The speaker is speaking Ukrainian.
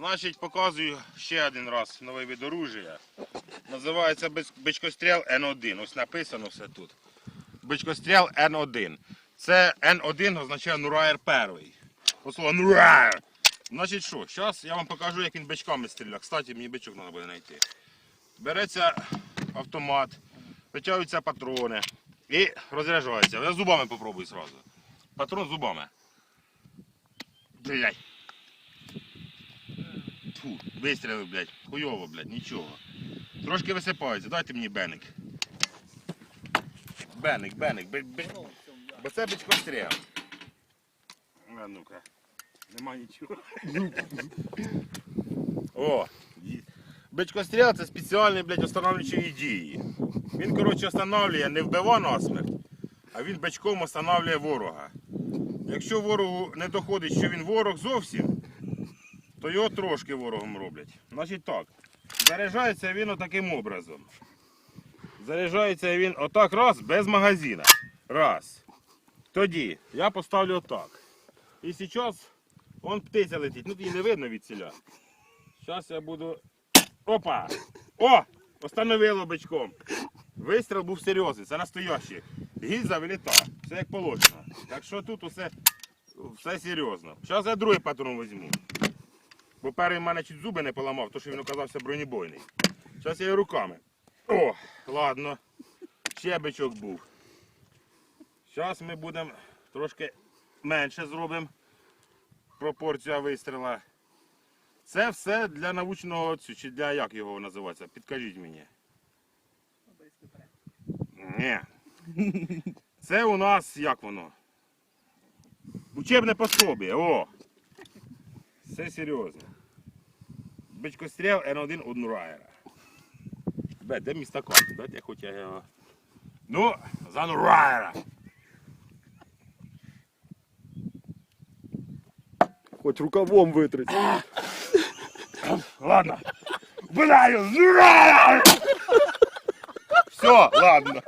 Значить, показую ще один раз новий вид оружия. Називається бичкостріл Н1. Ось написано все тут. Бичкостріл Н1. Це Н1 означає Нураєр перший. По слову Нураєр. Значить що, зараз я вам покажу, як він бичками стріляє. Кстати, мені бичок треба буде знайти. Береться автомат, витягуються патрони і розряджається. Я зубами попробую зразу. Патрон зубами. Блять. Фу, вистрілив, блядь. Хуйово, блядь, нічого. Трошки висипається, дайте мені беник. Беник, беник, бе, бе... бо це бичкостріл. А ну-ка. Нема нічого. О! є. Бичкостріл це спеціальний, блядь, останавлюючої дії. Він, коротше, останавлює не вбива насмерть, а він бичком останавлює ворога. Якщо ворогу не доходить, що він ворог зовсім, то його трошки ворогом роблять. Значить так, заряджається він отаким образом. Заряджається він отак раз, без магазина. Раз. Тоді я поставлю отак. І зараз он птиця летить. Ну її не видно від ціля. Зараз я буду. Опа! О! Остановило бичком. Вистріл був серйозний, це настоящий. Гільза виліта. Все як положено. Так що тут усе, все серйозно. Зараз я другий патрон візьму. Бо перший в мене чуть зуби не поламав, тому що він оказався бронебойний. Зараз я його руками. О, ладно. Ще бичок був. Зараз ми будемо трошки менше зробимо пропорція вистріла. Це все для научного чи для як його називається? Підкажіть мені. Ні. Це у нас як воно? Учебне пособие. О! Все серйозно. Бичкостріл Н1 у Нурайера. Бе, де мій стакан? Дайте хоч я його. Ну, за Нурайера. Хоч рукавом витрить. Ладно. Бля, Нурайера! Все, ладно.